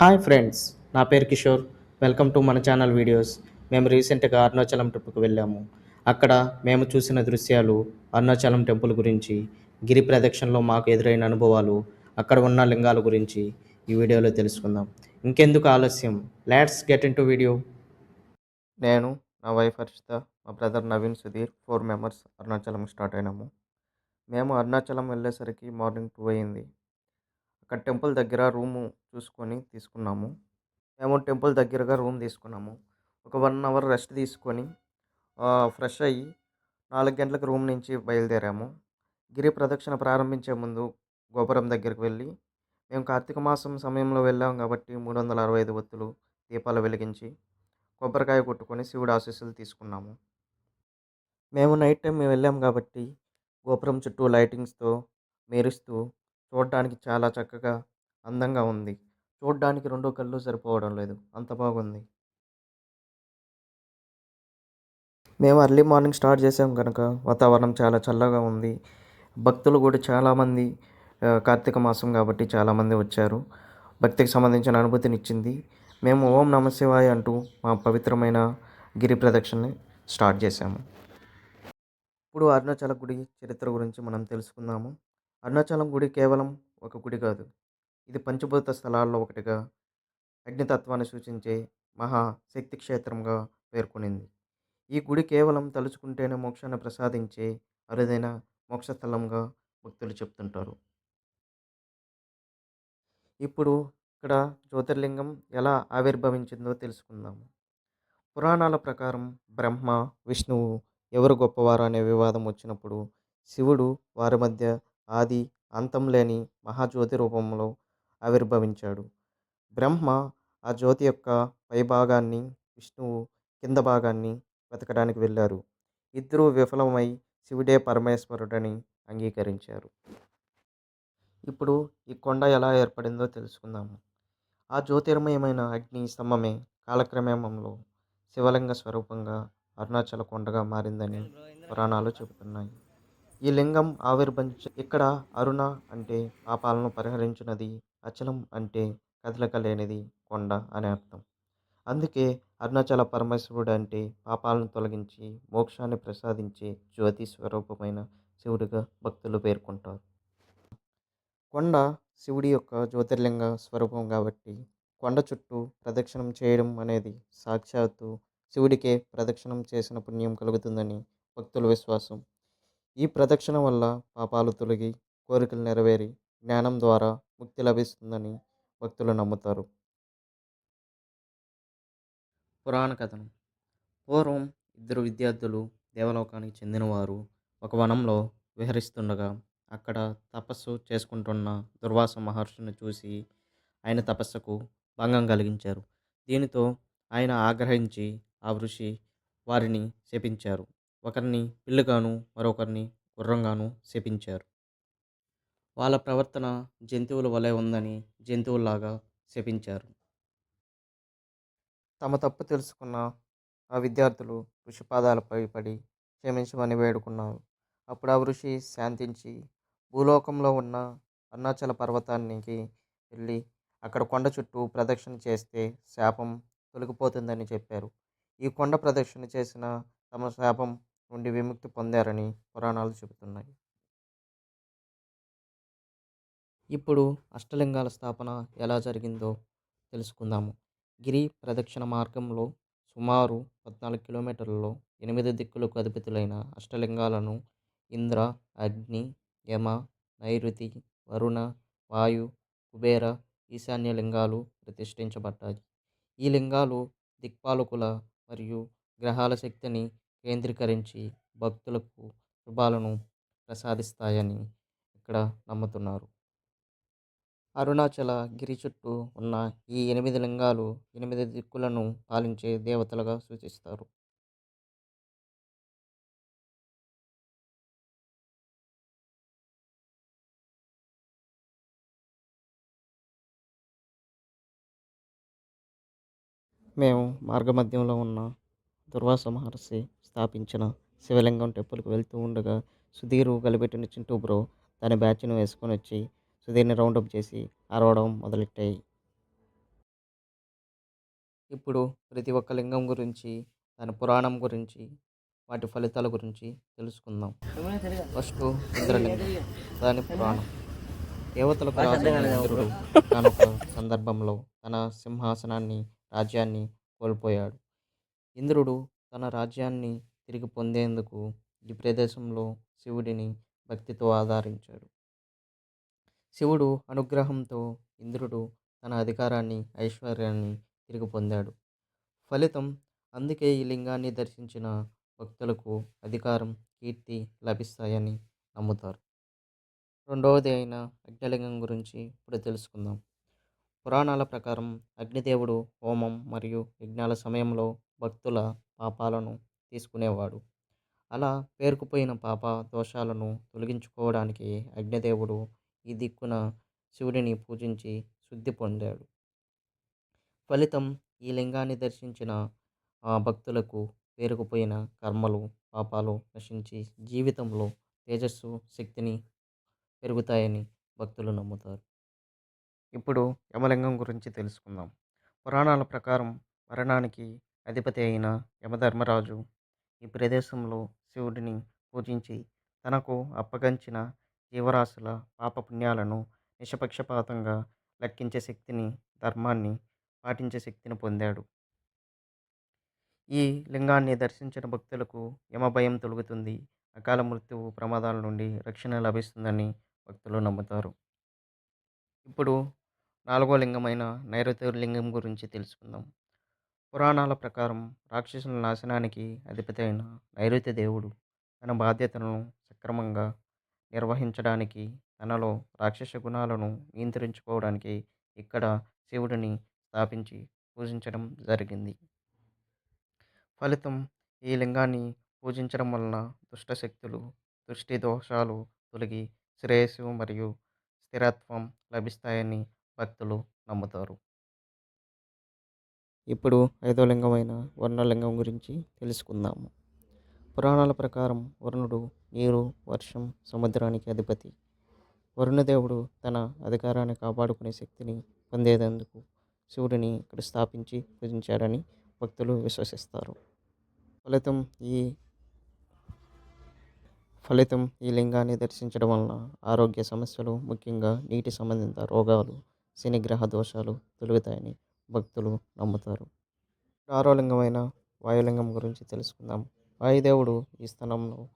Hi friends నా పేరు Kishore. Welcome to మన ఛానల్ వీడియోస్. మేము రీసెంట్గా అరుణాచలం ట్రిప్కి వెళ్ళాము. అక్కడ మేము చూసిన దృశ్యాలు అరుణాచలం టెంపుల్ గురించి గిరి ప్రదక్షిణలో మాకు ఎదురైన అనుభవాలు అక్కడ ఉన్న లింగాల గురించి ఈ వీడియోలో తెలుసుకుందాం. ఇంకెందుకు ఆలస్యం? Let's get into video నేను నా వైఫ్ హర్షిత మా brother Naveen Sudheer four members Arunachalam start అయినాము. మేము అరుణాచలం వెళ్ళేసరికి మార్నింగ్ టూ అయింది. అక్కడ టెంపుల్ దగ్గర రూము చూసుకొని తీసుకున్నాము. మేము టెంపుల్ దగ్గరగా రూమ్ తీసుకున్నాము. ఒక వన్ అవర్ రెస్ట్ తీసుకొని ఫ్రెష్ అయ్యి నాలుగు గంటలకు రూమ్ నుంచి బయలుదేరాము. గిరి ప్రదక్షిణ ప్రారంభించే ముందు గోపురం దగ్గరికి వెళ్ళి మేము కార్తీక మాసం సమయంలో వెళ్ళాం కాబట్టి మూడు వందల అరవై ఐదు ఒత్తులు దీపాలు వెలిగించి కొబ్బరికాయ కొట్టుకొని శివుడు ఆశీస్సులు తీసుకున్నాము. మేము నైట్ టైం మేము వెళ్ళాం కాబట్టి గోపురం చుట్టూ లైటింగ్స్తో మెరుస్తూ చూడడానికి చాలా చక్కగా అందంగా ఉంది. చూడడానికి రెండు కళ్ళు సరిపోవడం లేదు. అంత బాగుంది. మేము అర్లీ మార్నింగ్ స్టార్ట్ చేసాం కనుక వాతావరణం చాలా చల్లగా ఉంది. భక్తులు కూడా చాలామంది కార్తీక మాసం కాబట్టి చాలామంది వచ్చారు. భక్తికి సంబంధించిన అనుభూతినిచ్చింది మేము ఓం నమ శివాయ అంటూ మా పవిత్రమైన గిరి ప్రదక్షిణని స్టార్ట్ చేశాము ఇప్పుడు అరుణాచల గుడి చరిత్ర గురించి మనం తెలుసుకుందాము. అరుణాచలం గుడి కేవలం ఒక గుడి కాదు. ఇది పంచభూత స్థలాల్లో ఒకటిగా అగ్నితత్వాన్ని సూచించే మహా శక్తి క్షేత్రంగా పేర్కొనింది. ఈ గుడి కేవలం తలుచుకుంటేనే మోక్షాన్ని ప్రసాదించే అరుదైన మోక్షస్థలంగా భక్తులు చెప్తుంటారు. ఇప్పుడు ఇక్కడ జ్యోతిర్లింగం ఎలా ఆవిర్భవించిందో తెలుసుకుందాము పురాణాల ప్రకారం బ్రహ్మ విష్ణువు ఎవరు గొప్పవారు అనే వివాదం వచ్చినప్పుడు శివుడు వారి మధ్య ఆది అంతం లేని మహాజ్యోతి రూపంలో ఆవిర్భవించాడు. బ్రహ్మ ఆ జ్యోతి యొక్క పైభాగాన్ని విష్ణువు కింద భాగాన్ని వెతకడానికి వెళ్ళారు. ఇద్దరూ విఫలమై శివుడే పరమేశ్వరుడని అంగీకరించారు. ఇప్పుడు ఈ కొండ ఎలా ఏర్పడిందో తెలుసుకుందాము. ఆ జ్యోతిర్మయమైన అగ్ని స్తంభమే కాలక్రమేమంలో శివలింగ స్వరూపంగా అరుణాచల కొండగా మారిందని పురాణాలు చెబుతున్నాయి. ఈ లింగం ఆవిర్భవించ ఇక్కడ అరుణ అంటే పాపాలను పరిహరించినది అచలం అంటే కదలకలేనిది కొండ అనే అర్థం. అందుకే అరుణాచల పరమేశ్వరుడు అంటే పాపాలను తొలగించి మోక్షాన్ని ప్రసాదించే జ్యోతి స్వరూపమైన శివుడిగా భక్తులు పేర్కొంటారు. కొండ శివుడి యొక్క జ్యోతిర్లింగ స్వరూపం కాబట్టి కొండ చుట్టూ ప్రదక్షిణం చేయడం అనేది సాక్షాత్తు శివుడికే ప్రదక్షిణం చేసిన పుణ్యం కలుగుతుందని భక్తుల విశ్వాసం. ఈ ప్రదక్షిణ వల్ల పాపాలు తొలగి కోరికలు నెరవేరి జ్ఞానం ద్వారా ముక్తి లభిస్తుందని భక్తులు నమ్ముతారు. పురాణ కథనం. పూర్వం ఇద్దరు విద్యార్థులు దేవలోకానికి చెందినవారు ఒక వనంలో విహరిస్తుండగా అక్కడ తపస్సు చేసుకుంటున్న దుర్వాస మహర్షిని చూసి ఆయన తపస్సుకు భంగం కలిగించారు. దీనితో ఆయన ఆగ్రహించి ఆ ఋషి వారిని శపించారు. ఒకరిని పిల్లుగాను మరొకరిని గుర్రంగాను శపించారు. వాళ్ళ ప్రవర్తన జంతువుల వలె ఉందని జంతువుల్లాగా శపించారు. తమ తప్పు తెలుసుకున్న ఆ విద్యార్థులు ఋషి పాదాలపై పడి క్షమించమని వేడుకున్నారు. అప్పుడు ఆ ఋషి శాంతించి భూలోకంలో ఉన్న అరుణాచల పర్వతానికి వెళ్ళి అక్కడ కొండ చుట్టూ ప్రదక్షిణ చేస్తే శాపం తొలగిపోతుందని చెప్పారు. ఈ కొండ ప్రదక్షిణ చేసిన తమ శాపం నుండి విముక్తి పొందారని పురాణాలు చెబుతున్నాయి. ఇప్పుడు అష్టలింగాల స్థాపన ఎలా జరిగిందో తెలుసుకుందాము. గిరి ప్రదక్షిణ మార్గంలో సుమారు పద్నాలుగు కిలోమీటర్లలో ఎనిమిది దిక్కులకు అధిపతులైన అష్టలింగాలను ఇంద్ర అగ్ని యమ నైరుతి వరుణ వాయు కుబేర ఈశాన్య లింగాలు ప్రతిష్ఠించబడ్డాయి. ఈ లింగాలు దిక్పాలకుల మరియు గ్రహాల శక్తిని కేంద్రీకరించి భక్తులకు శుభాలను ప్రసాదిస్తాయని ఇక్కడ నమ్ముతున్నారు. అరుణాచల గిరి చుట్టూ ఉన్న ఈ ఎనిమిది లింగాలు ఎనిమిది దిక్కులను పాలించే దేవతలుగా సూచిస్తారు. మేము మార్గమధ్యంలో ఉన్న దుర్వాస మహర్షి స్థాపించిన శివలింగం టెంపుల్కి వెళ్తూ ఉండగా సుధీరు గలిపెట్టిన చింటూ బ్రో తన బ్యాచ్ను వేసుకొని వచ్చి సుధీర్ని రౌండప్ చేసి అరవడం మొదలెట్టాయి. ఇప్పుడు ప్రతి ఒక్క లింగం గురించి దాని పురాణం గురించి వాటి ఫలితాల గురించి తెలుసుకుందాం. ఫస్ట్ ఇంద్రలింగం దాని పురాణం. దేవతలకు ఇంద్రుడు తానొక సందర్భంలో తన సింహాసనాన్ని రాజ్యాన్ని కోల్పోయాడు. ఇంద్రుడు తన రాజ్యాన్ని తిరిగి పొందేందుకు ఈ ప్రదేశంలో శివుడిని భక్తితో ఆధారించాడు శివుడు అనుగ్రహంతో ఇంద్రుడు తన అధికారాన్ని ఐశ్వర్యాన్ని తిరిగి పొందాడు. ఫలితం అందుకే ఈ లింగాన్ని దర్శించిన భక్తులకు అధికారం కీర్తి లభిస్తాయని నమ్ముతారు. రెండవది అయిన అగ్నిలింగం గురించి ఇప్పుడు తెలుసుకుందాం. పురాణాల ప్రకారం అగ్నిదేవుడు హోమం మరియు యజ్ఞాల సమయంలో భక్తుల పాపాలను తీసుకునేవాడు. అలా పేరుకుపోయిన పాప దోషాలను తొలగించుకోవడానికి అగ్నిదేవుడు ఈ దిక్కున శివుడిని పూజించి శుద్ధి పొందాడు. ఫలితం ఈ లింగాన్ని దర్శించిన ఆ భక్తులకు పేరుకుపోయిన కర్మలు పాపాలు నశించి జీవితంలో తేజస్సు శక్తిని పెరుగుతాయని భక్తులు నమ్ముతారు. ఇప్పుడు యమలింగం గురించి తెలుసుకుందాం. పురాణాల ప్రకారం మరణానికి అధిపతి అయిన యమధర్మరాజు ఈ ప్రదేశంలో శివుడిని పూజించి తనకు అప్పగించిన జీవరాశుల పాపపుణ్యాలను నిష్పక్షపాతంగా లెక్కించే శక్తిని ధర్మాన్ని పాటించే శక్తిని పొందాడు. ఈ లింగాన్ని దర్శించిన భక్తులకు యమభయం తొలుగుతుంది. అకాల మృత్యువు ప్రమాదాల నుండి రక్షణ లభిస్తుందని భక్తులు నమ్ముతారు. ఇప్పుడు నాలుగో లింగమైన నైరుతి లింగం గురించి తెలుసుకుందాం. పురాణాల ప్రకారం రాక్షసుల నాశనానికి అధిపతైన నైరుతి దేవుడు తన బాధ్యతలను సక్రమంగా నిర్వహించడానికి తనలో రాక్షస గుణాలను నియంత్రించుకోవడానికి ఇక్కడ శివుడిని స్థాపించి పూజించడం జరిగింది. ఫలితం ఈ లింగాన్ని పూజించడం వలన దుష్టశక్తులు దృష్టి దోషాలు తొలగి శ్రేయస్సు మరియు స్థిరత్వం లభిస్తాయని భక్తులు నమ్ముతారు. ఇప్పుడు ఐదో లింగమైన వర్ణలింగం గురించి తెలుసుకుందాము. పురాణాల ప్రకారం వరుణుడు నీరు వర్షం సముద్రానికి అధిపతి. వరుణదేవుడు తన అధికారాన్ని కాపాడుకునే శక్తిని పొందేందుకు శివుడిని ఇక్కడ స్థాపించి పూజించాడని భక్తులు విశ్వసిస్తారు. ఫలితం ఈ ఫలితం ఈ లింగాన్ని దర్శించడం వలన ఆరోగ్య సమస్యలు ముఖ్యంగా నీటి సంబంధిత రోగాలు శనిగ్రహ దోషాలు తొలుగుతాయని భక్తులు నమ్ముతారు. ఆరోలింగమైన వాయులింగం గురించి తెలుసుకుందాం. వాయుదేవుడు ఈ స్థానంలో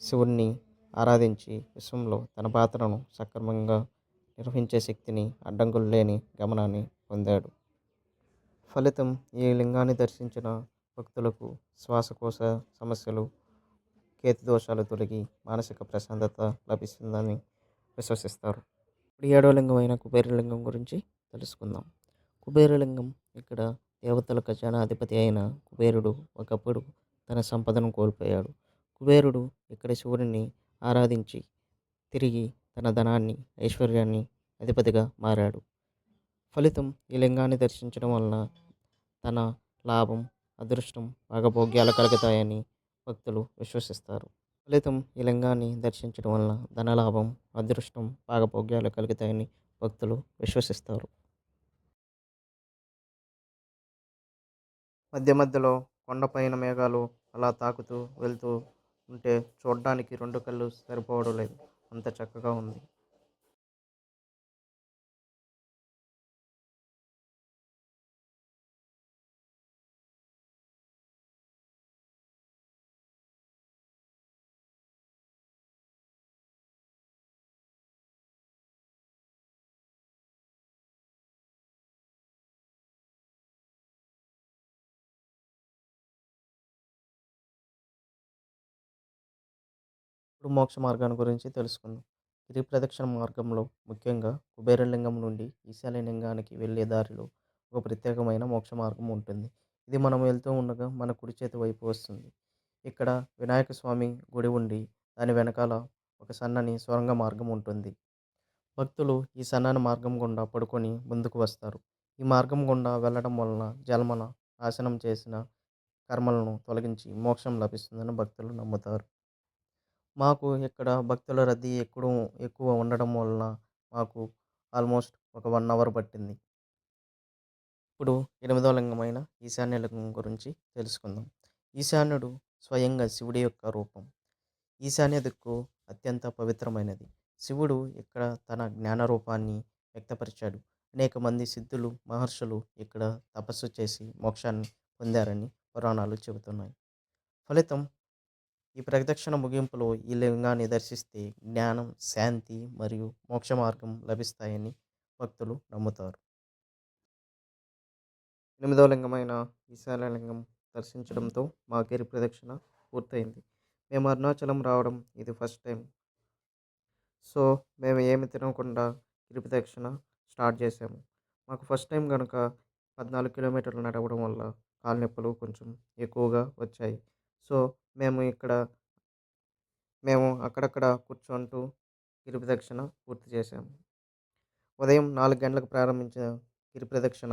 శివుణ్ణి ఆరాధించి విశ్వంలో తన పాత్రను సక్రమంగా నిర్వహించే శక్తిని అడ్డంకులు లేని గమనాన్ని పొందాడు. ఫలితం ఈ లింగాన్ని దర్శించిన భక్తులకు శ్వాసకోశ సమస్యలు కేతు దోషాలు తొలగి మానసిక ప్రశాంతత లభిస్తుందని విశ్వసిస్తారు. ఇప్పుడు ఏడో లింగమైన కుబేరలింగం గురించి తెలుసుకుందాం. కుబేరలింగం ఇక్కడ దేవతల ఖజానాధిపతి అయిన కుబేరుడు ఒకప్పుడు తన సంపదను కోల్పోయాడు. కుబేరుడు ఇక్కడ శివుడిని ఆరాధించి తిరిగి తన ధనాన్ని ఐశ్వర్యాన్ని అధిపతిగా మారాడు. ఫలితం ఈ లింగాన్ని దర్శించడం వలన తన లాభం అదృష్టం భాగభోగ్యాలు కలుగుతాయని భక్తులు విశ్వసిస్తారు. ఫలితం ఈ లింగాన్ని దర్శించడం వలన ధనలాభం అదృష్టం భాగభోగ్యాలు కలుగుతాయని భక్తులు విశ్వసిస్తారు. మధ్య మధ్యలో కొండపైన మేఘాలు అలా తాకుతూ వెళ్తూ ఉంటే చూడడానికి రెండు కళ్ళు సరిపోవడం లేదు. అంత చక్కగా ఉంది. ఇప్పుడు మోక్ష మార్గాన్ని గురించి తెలుసుకుందాం. గిరి ప్రదక్షిణ మార్గంలో ముఖ్యంగా కుబేరలింగం నుండి ఈశాన్యలింగానికి వెళ్ళే దారిలో ఒక ప్రత్యేకమైన మోక్ష మార్గం ఉంటుంది. ఇది మనం వెళ్తూ ఉండగా మన కుడి చేతి వైపు వస్తుంది. ఇక్కడ వినాయక స్వామి గుడి ఉండి దాని వెనకాల ఒక సన్నని సొరంగ మార్గం ఉంటుంది. భక్తులు ఈ సన్నని మార్గం గుండా పడుకొని ముందుకు వస్తారు. ఈ మార్గం గుండా వెళ్ళడం వలన జన్మన నాశనం చేసిన కర్మలను తొలగించి మోక్షం లభిస్తుందని భక్తులు నమ్ముతారు. మాకు ఇక్కడ భక్తుల రద్దీ ఎక్కువ ఎక్కువ ఉండడం వలన మాకు ఆల్మోస్ట్ ఒక వన్ అవర్ పట్టింది. ఇప్పుడు ఎనిమిదో లింగమైన ఈశాన్య లింగం గురించి తెలుసుకుందాం. ఈశాన్యుడు స్వయంగా శివుడి యొక్క రూపం. ఈశాన్య దిక్కు అత్యంత పవిత్రమైనది. శివుడు ఇక్కడ తన జ్ఞాన రూపాన్ని వ్యక్తపరిచాడు. అనేక మంది సిద్ధులు మహర్షులు ఇక్కడ తపస్సు చేసి మోక్షాన్ని పొందారని పురాణాలు చెబుతున్నాయి. ఫలితం ఈ ప్రదక్షిణ ముగింపులో ఈ లింగాన్ని దర్శిస్తే జ్ఞానం శాంతి మరియు మోక్ష మార్గం లభిస్తాయని భక్తులు నమ్ముతారు. ఎనిమిదవ లింగమైన ఈశాన్యలింగం దర్శించడంతో మా గిరి ప్రదక్షిణ పూర్తయింది. మేము అరుణాచలం రావడం ఇది ఫస్ట్ టైం. సో మేము ఏమి తినకుండా గిరి ప్రదక్షిణ స్టార్ట్ చేసాము మాకు ఫస్ట్ టైం కనుక పద్నాలుగు కిలోమీటర్లు నడవడం వల్ల కాళ్ళ నొప్పులు కొంచెం ఎక్కువగా వచ్చాయి. సో మేము ఇక్కడ మేము అక్కడక్కడ కూర్చుంటూ గిరి ప్రదక్షిణ పూర్తి చేసాము ఉదయం నాలుగు గంటలకు ప్రారంభించిన గిరి ప్రదక్షిణ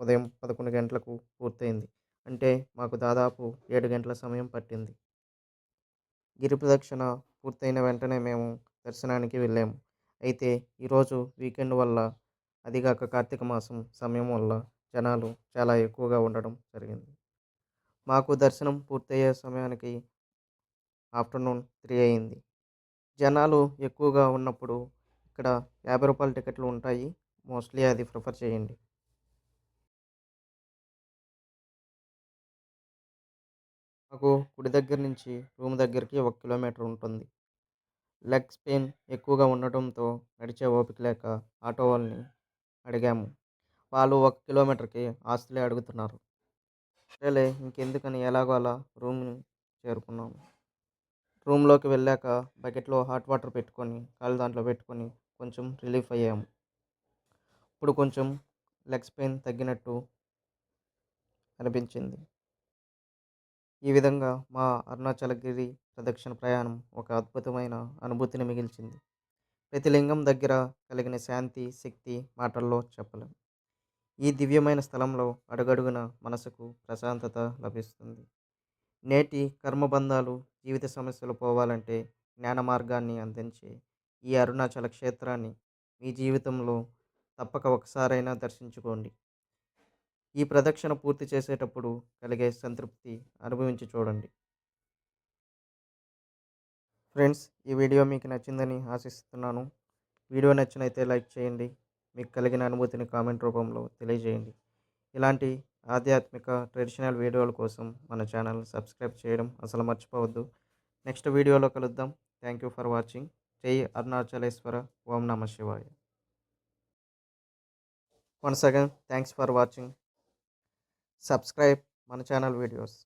ఉదయం పదకొండు గంటలకు పూర్తయింది. అంటే మాకు దాదాపు ఏడు గంటల సమయం పట్టింది. గిరి ప్రదక్షిణ పూర్తయిన వెంటనే మేము దర్శనానికి వెళ్ళాము. అయితే ఈరోజు వీకెండ్ వల్ల అదిగాక కార్తీక మాసం సమయం వల్ల జనాలు చాలా ఎక్కువగా ఉండడం జరిగింది. మాకు దర్శనం పూర్తయ్యే సమయానికి ఆఫ్టర్నూన్ త్రీ అయింది. జనాలు ఎక్కువగా ఉన్నప్పుడు ఇక్కడ యాభై రూపాయల టికెట్లు ఉంటాయి. మోస్ట్లీ అది ప్రిఫర్ చేయండి. మాకు గుడి దగ్గర నుంచి రూమ్ దగ్గరికి ఒక కిలోమీటర్ ఉంటుంది. లెగ్స్ పెయిన్ ఎక్కువగా ఉండటంతో నడిచే ఓపిక లేక ఆటో వాళ్ళని అడిగాము. వాళ్ళు ఒక కిలోమీటర్కి ఆస్తులే అడుగుతున్నారు. సరేలే ఇంకెందుకని ఎలాగో అలా రూమ్ని చేరుకున్నాము రూమ్లోకి వెళ్ళాక బకెట్లో హాట్ వాటర్ పెట్టుకొని కాళ్ళు దాంట్లో పెట్టుకొని కొంచెం రిలీఫ్ అయ్యాము ఇప్పుడు కొంచెం లెగ్స్ పెయిన్ తగ్గినట్టు అనిపించింది. ఈ విధంగా మా అరుణాచలగిరి ప్రదక్షిణ ప్రయాణం ఒక అద్భుతమైన అనుభూతిని మిగిల్చింది. ప్రతి లింగం దగ్గర కలిగిన శాంతి శక్తి మాటల్లో చెప్పలేం. ఈ దివ్యమైన స్థలంలో అడుగడుగున మనసుకు ప్రశాంతత లభిస్తుంది. నేటి కర్మబంధాలు జీవిత సమస్యలు పోవాలంటే జ్ఞాన మార్గాన్ని అందించే ఈ అరుణాచల క్షేత్రాన్ని మీ జీవితంలో తప్పక ఒకసారైనా దర్శించుకోండి. ఈ ప్రదక్షిణ పూర్తి చేసేటప్పుడు కలిగే సంతృప్తి అనుభవించి చూడండి. ఫ్రెండ్స్ ఈ వీడియో మీకు నచ్చిందని ఆశిస్తున్నాను. వీడియో నచ్చినైతే లైక్ చేయండి. మీకు కలిగిన అనుభూతిని కామెంట్ రూపంలో తెలియజేయండి. ఇలాంటి ఆధ్యాత్మిక ట్రెడిషనల్ వీడియోల కోసం మన ఛానల్ సబ్స్క్రైబ్ చేయడం అసలు మర్చిపోవద్దు. నెక్స్ట్ వీడియోలో కలుద్దాం. Thank you for watching. జై అరుణాచలేశ్వర. ఓం నమ శివాయ. Once again thanks for watching. Subscribe మన ఛానల్ వీడియోస్.